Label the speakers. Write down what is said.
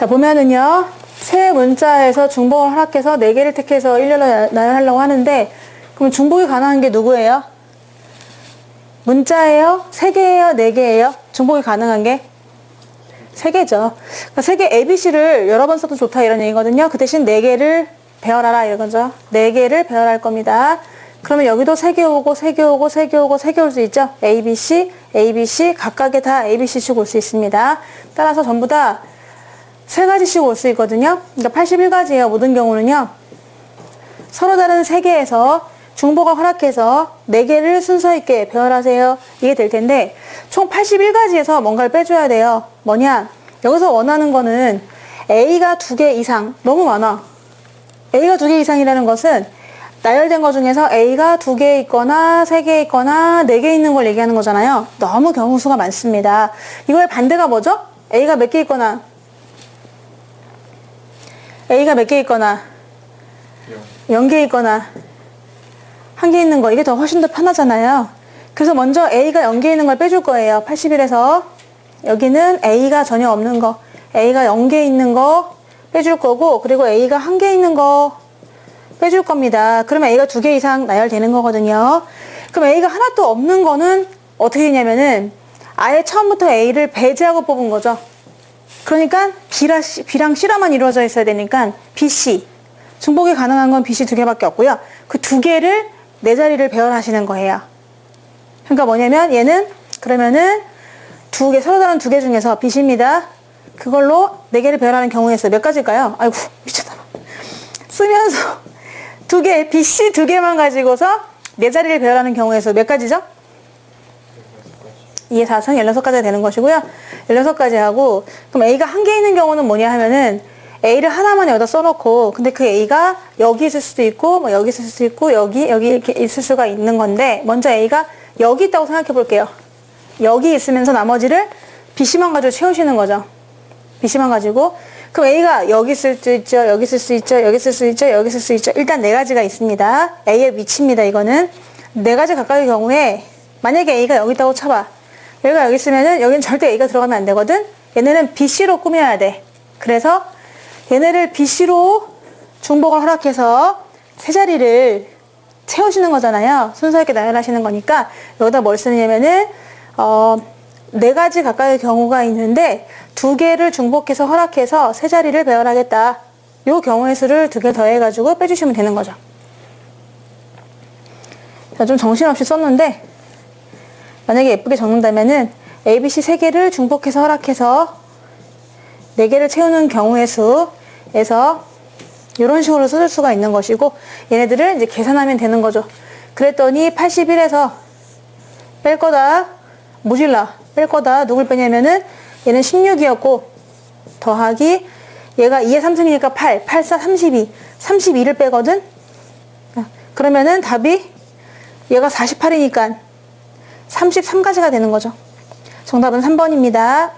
Speaker 1: 자, 보면은요. 세 문자에서 중복을 허락해서 네 개를 택해서 일렬로 나열하려고 하는데, 그럼 중복이 가능한 게 누구예요? 문자예요? 세 개예요? 네 개예요? 중복이 가능한 게? 세 개죠. 그러니까 세 개 ABC를 여러 번 써도 좋다 이런 얘기거든요. 그 대신 네 개를 배열하라 이거죠. 네 개를 배열할 겁니다. 그러면 여기도 세 개 오고 세 개 오고 세 개 오고 세 개 올 수 있죠. ABC, ABC 각각에 다 ABC씩 올 수 있습니다. 따라서 전부 다 세 가지씩 올 수 있거든요. 그러니까 81가지예요. 모든 경우는요. 서로 다른 세 개에서 중복을 허락해서 네 개를 순서 있게 배열하세요. 이게 될 텐데 총 81가지에서 뭔가를 빼줘야 돼요. 뭐냐? 여기서 원하는 거는 A가 두개 이상 너무 많아. A가 두개 이상이라는 것은 나열된 것 중에서 A가 두개 있거나 세개 있거나 네개 있는 걸 얘기하는 거잖아요. 너무 경우 수가 많습니다. 이거의 반대가 뭐죠? A가 몇 개 있거나 A가 몇 개 있거나 0개 있거나 한 개 있는 거 이게 더 훨씬 더 편하잖아요. 그래서 먼저 A가 0개 있는 걸 빼줄 거예요. 81에서 여기는 A가 전혀 없는 거 A가 0개 있는 거 빼줄 거고 그리고 A가 한 개 있는 거 빼줄 겁니다. 그러면 A가 두 개 이상 나열되는 거거든요. 그럼 A가 하나도 없는 거는 어떻게 되냐면은 아예 처음부터 A를 배제하고 뽑은 거죠. 그러니까 C, B랑 C라만 이루어져 있어야 되니까 BC. 중복이 가능한 건 BC 두 개밖에 없고요. 그 두 개를 네 자리를 배열하시는 거예요. 그러니까 뭐냐면 얘는 그러면은 두 개, 서로 다른 두 개 중에서 BC입니다. 그걸로 네 개를 배열하는 경우에 있어요. 몇 가지일까요? 아이고, 미쳤다. 쓰면서 두 개, BC 두 개만 가지고서 네 자리를 배열하는 경우에서 몇 가지죠? 2의 4승 16가지가 되는 것이고요. 16가지 하고, 그럼 A가 한 개 있는 경우는 뭐냐 하면은, A를 하나만 여기다 써놓고, 근데 그 A가 여기 있을 수도 있고, 뭐 여기 있을 수도 있고, 여기, 여기 이렇게 있을 수가 있는 건데, 먼저 A가 여기 있다고 생각해 볼게요. 여기 있으면서 나머지를 BC만 가지고 채우시는 거죠. BC만 가지고. 그럼 A가 여기 있을 수 있죠, 여기 있을 수 있죠, 여기 있을 수 있죠, 여기 있을 수 있죠. 일단 네 가지가 있습니다. A의 위치입니다, 이거는. 네 가지 가까이 경우에, 만약에 A가 여기 있다고 쳐봐. 여기가 여기 있으면은 여기는 절대 A가 들어가면 안 되거든? 얘네는 BC로 꾸며야 돼. 그래서 얘네를 BC로 중복을 허락해서 세 자리를 채우시는 거잖아요. 순서 있게 나열하시는 거니까 여기다 뭘 쓰냐면은 어, 네 가지 가까이 경우가 있는데 두 개를 중복해서 허락해서 세 자리를 배열하겠다. 요 경우의 수를 두 개 더해가지고 빼주시면 되는 거죠. 자, 좀 정신없이 썼는데 만약에 예쁘게 적는다면은 ABC 세 개를 중복해서 허락해서 네 개를 채우는 경우의 수에서 이런 식으로 써줄 수가 있는 것이고 얘네들을 이제 계산하면 되는 거죠. 그랬더니 81에서 뺄 거다 모질라 뺄 거다 누굴 빼냐면은 얘는 16이었고 더하기 얘가 2의 3승이니까 8, 8, 4, 32 32를 빼거든 아, 그러면은 답이 얘가 48이니까 33가지가 되는 거죠. 정답은 3번입니다.